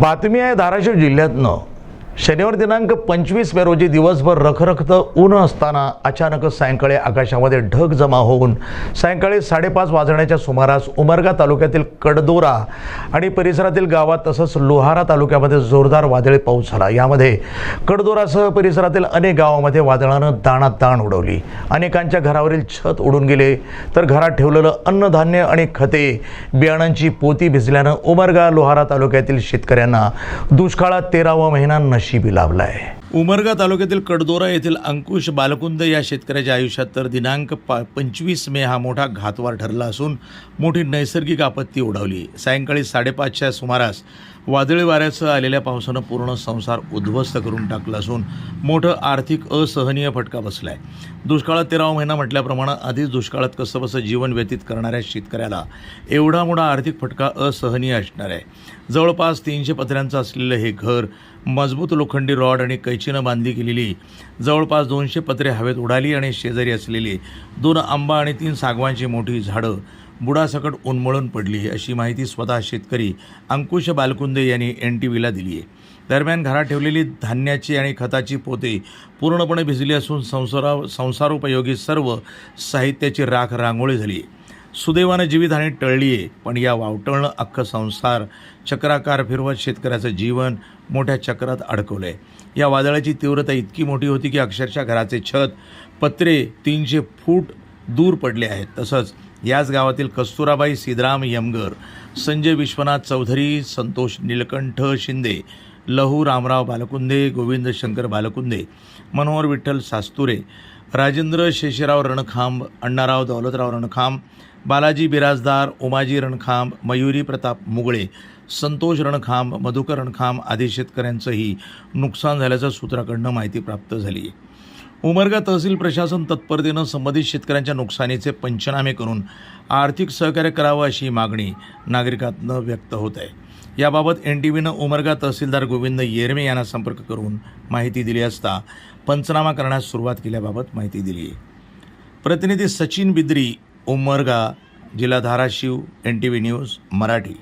बातमी आहे धाराशिव जिल्ह्यातनं. शनिवार दिनांक पंचवीस मे रोजी दिवसभर रखरखतं ऊन असताना अचानकच सायंकाळी आकाशामध्ये ढग जमा होऊन सायंकाळी साडेपाच वाजण्याच्या सुमारास उमरगा तालुक्यातील कडदोरा आणि परिसरातील गावात तसंच लोहारा तालुक्यामध्ये जोरदार वादळी पाऊस झाला. यामध्ये कडदोरासह परिसरातील अनेक गावामध्ये वादळानं दाणात दाण उडवली. अनेकांच्या घरावरील छत उडून गेले तर घरात ठेवलेलं अन्नधान्य आणि खते बियाणांची पोती भिजल्यानं उमरगा लोहारा तालुक्यातील शेतकऱ्यांना दुष्काळात तेरावा महिना नशिबी लाभलाय उमरगा तालुक्यातील कडदोरा येथील अंकुश बालकुंद या शेतकऱ्याच्या आयुष्यात तर दिनांक पा पंचवीस मे हा मोठा घातवार ठरला असून मोठी नैसर्गिक आपत्ती ओढवली. सायंकाळी साडेपाचच्या सुमारास वादळी वाऱ्यासह आलेल्या पावसानं पूर्ण संसार उद्ध्वस्त करून टाकला असून मोठं आर्थिक असहनीय फटका बसलाय. दुष्काळात तेरावा महिना म्हटल्याप्रमाणे आधीच दुष्काळात कसंबसं जीवन व्यतीत करणाऱ्या शेतकऱ्याला एवढा मोठा आर्थिक फटका असहनीय असणार आहे. जवळपास तीनशे पत्र्यांचं असलेलं हे घर मजबूत लोखंडी रॉड आणि कैचीनं बांधली गेलेली जवळपास दोनशे पत्रे हवेत उडाली आणि शेजारी असलेली दोन आंबा आणि तीन सागवांची मोठी झाडं बुडासकट उन्मळून पडली अशी माहिती स्वतः शेतकरी अंकुश बालकुंदे यांनी एन टी व्हीला दिली आहे. दरम्यान घरात ठेवलेली धान्याची आणि खताची पोते पूर्णपणे भिजली असून संसारा संसारोपयोगी सर्व साहित्याची राख रांगोळी झाली आहे. सुदैवानं जीवितहानी टळली आहे पण या वावटळणं अख्खं संसार चक्राकार फिरवत शेतकऱ्याचं जीवन मोठ्या चक्रात अडकवलं आहे या वादळाची तीव्रता इतकी मोठी होती की अक्षरशः घराचे छत पत्रे तीनशे फूट दूर पडले आहेत. तसंच याच गावातील कस्तुराबाई सिद्राम यमगर संजय विश्वनाथ चौधरी संतोष निलकंठ शिंदे लहू रामराव बालकुंदे गोविंद शंकर बालकुंदे मनोहर विठ्ठल सास्तुरे राजेंद्र शेषराव रणखांब अण्णाराव दौलतराव रणखांब बालाजी बिराजदार उमाजी रणखांब मयुरी प्रताप मुगळे संतोष रणखांब मधुकर रणखांब आदी शेतकऱ्यांचंही नुकसान झाल्याचं सूत्राकडनं माहिती प्राप्त झाली. आहे उमरगा तहसील प्रशासन तत्परतेनं संबंधित शेतकऱ्यांच्या नुकसानीचे पंचनामे करून आर्थिक सहकार्य करावं अशी मागणी नागरिकातनं व्यक्त होत आहे. याबाबत एन टी व्हीनं उमरगा तहसीलदार गोविंद येरमे यांना संपर्क करून माहिती दिली असता पंचनामा करण्यास सुरुवात केल्याबाबत माहिती दिली. आहे प्रतिनिधी सचिन बिद्री उमरगा जिल्हा Dharashiv N T V news Marathi.